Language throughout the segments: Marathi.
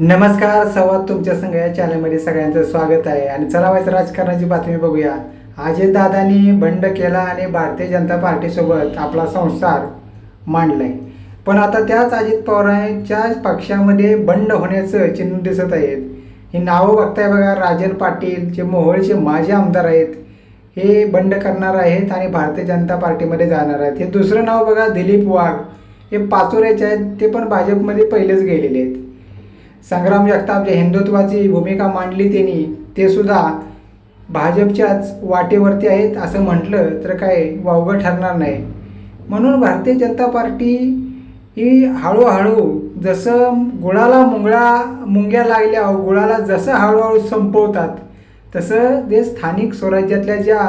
नमस्कार सवाद तुमच्या संघ या चॅनलमध्ये सगळ्यांचं स्वागत आहे. आणि चला व्हायचं राजकारणाची बातमी बघूया. अजय दादानी बंड केला आणि भारतीय जनता पार्टीसोबत आपला संसार मांडलाय. पण आता त्याच अजित पवारांच्या पक्षामध्ये बंड होण्याचं चिन्ह दिसत आहेत. ही नावं बघताय बघा राजन पाटील जे मोहोळचे माजी आमदार आहेत हे बंड करणार आहेत आणि भारतीय जनता पार्टीमध्ये जाणार आहेत. हे दुसरं नाव बघा दिलीप वाघ. हे पाचोऱ्याचे आहेत ते पण भाजपमध्ये पहिलेच गेलेले आहेत. संग्राम जगताप जे हिंदुत्वाची भूमिका मांडली त्यांनी ते सुद्धा भाजपच्याच वाटेवरती आहेत असं म्हटलं तर काय वावगं ठरणार नाही. म्हणून भारतीय जनता पार्टी ही हळूहळू जसं गुळाला मुंगळा मुंग्या लागल्या गुळाला जसं हळूहळू संपवतात तसं ते स्थानिक स्वराज्यातल्या ज्या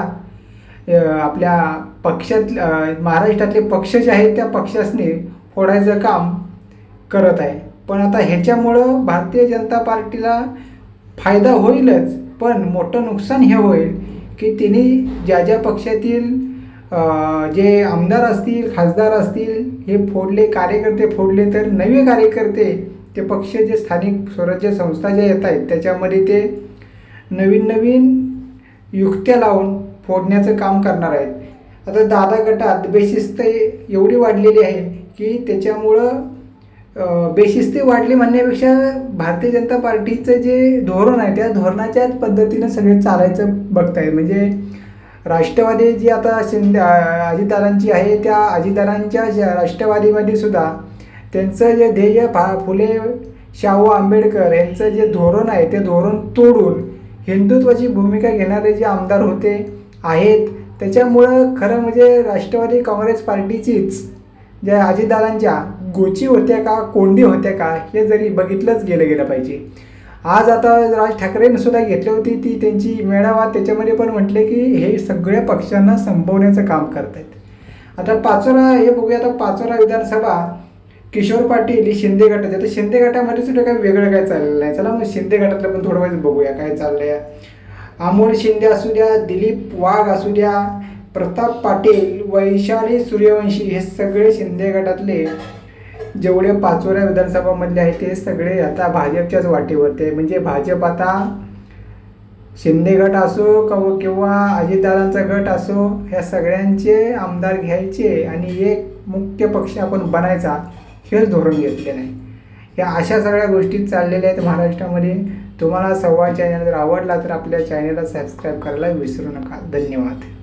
आपल्या पक्षात महाराष्ट्रातले पक्ष जे आहेत त्या पक्षासने फोडायचं काम करत आहे. पण आता ह्याच्यामुळं भारतीय जनता पार्टीला फायदा होईलच पण मोठं नुकसान हे होईल की तिने ज्या ज्या पक्षातील जे आमदार असतील खासदार असतील हे फोडले कार्यकर्ते फोडले तर नवे कार्यकर्ते ते पक्ष जे स्थानिक स्वराज्य संस्था ज्या येत आहेत त्याच्यामध्ये ते नवीन नवीन युक्त्या लावून फोडण्याचं काम करणार आहेत. आता दादा गटात बेशिस्त एवढी वाढलेली आहे की त्याच्यामुळं बेशिस्ती वाढली म्हणण्यापेक्षा भारतीय जनता पार्टीचं जे धोरण आहे त्या धोरणाच्याच पद्धतीनं सगळे चालायचं बघताय. म्हणजे राष्ट्रवादी जी आता शिंदे अजितदारांची आहे त्या अजितदारांच्या राष्ट्रवादीमध्ये सुद्धा त्यांचं जे ध्येय फा फुले शाहू आंबेडकर यांचं जे धोरण आहे ते धोरण तोडून हिंदुत्वाची भूमिका घेणारे जे आमदार होते आहेत त्याच्यामुळं खरं म्हणजे राष्ट्रवादी काँग्रेस पार्टीचीच ज्या अजितदादांच्या गोची होत्या का कोंडी होत्या का हे जरी बघितलंच गेलं गेलं पाहिजे. आज आता राज ठाकरेंनी सुद्धा घेतली होती ती त्यांची मेळावा त्याच्यामध्ये पण म्हटले की हे सगळ्या पक्षांना संपवण्याचं काम करत आहेत आता पाचोरा हे बघूया आता पाचोरा विधानसभा किशोर पाटील ही शिंदे गटाचे. आता शिंदे गटामध्ये सुद्धा काय वेगळं काय चाललेलं आहे चला मग शिंदे गटातलं पण थोडं वेळ बघूया काय चाललंय. अमोल शिंदे असू द्या दिलीप वाघ असू द्या प्रताप पाटील वैशाली सूर्यवंशी हे सगळे शिंदे गटातले जेवढे पाचोऱ्या विधानसभामधले आहेत ते सगळे आता भाजपच्याच वाटेवरती आहे म्हणजे भाजप आता शिंदे गट असो कव- किंवा अजितदादांचा गट असो ह्या सगळ्यांचे आमदार घ्यायचे आणि एक मुख्य पक्ष आपण बनायचा हेच धोरण घेतले नाही. या अशा सगळ्या गोष्टी चाललेल्या आहेत महाराष्ट्रामध्ये. तुम्हाला संवाद चॅनल जर आवडला तर आपल्या चॅनलला सबस्क्राईब करायला विसरू नका. धन्यवाद.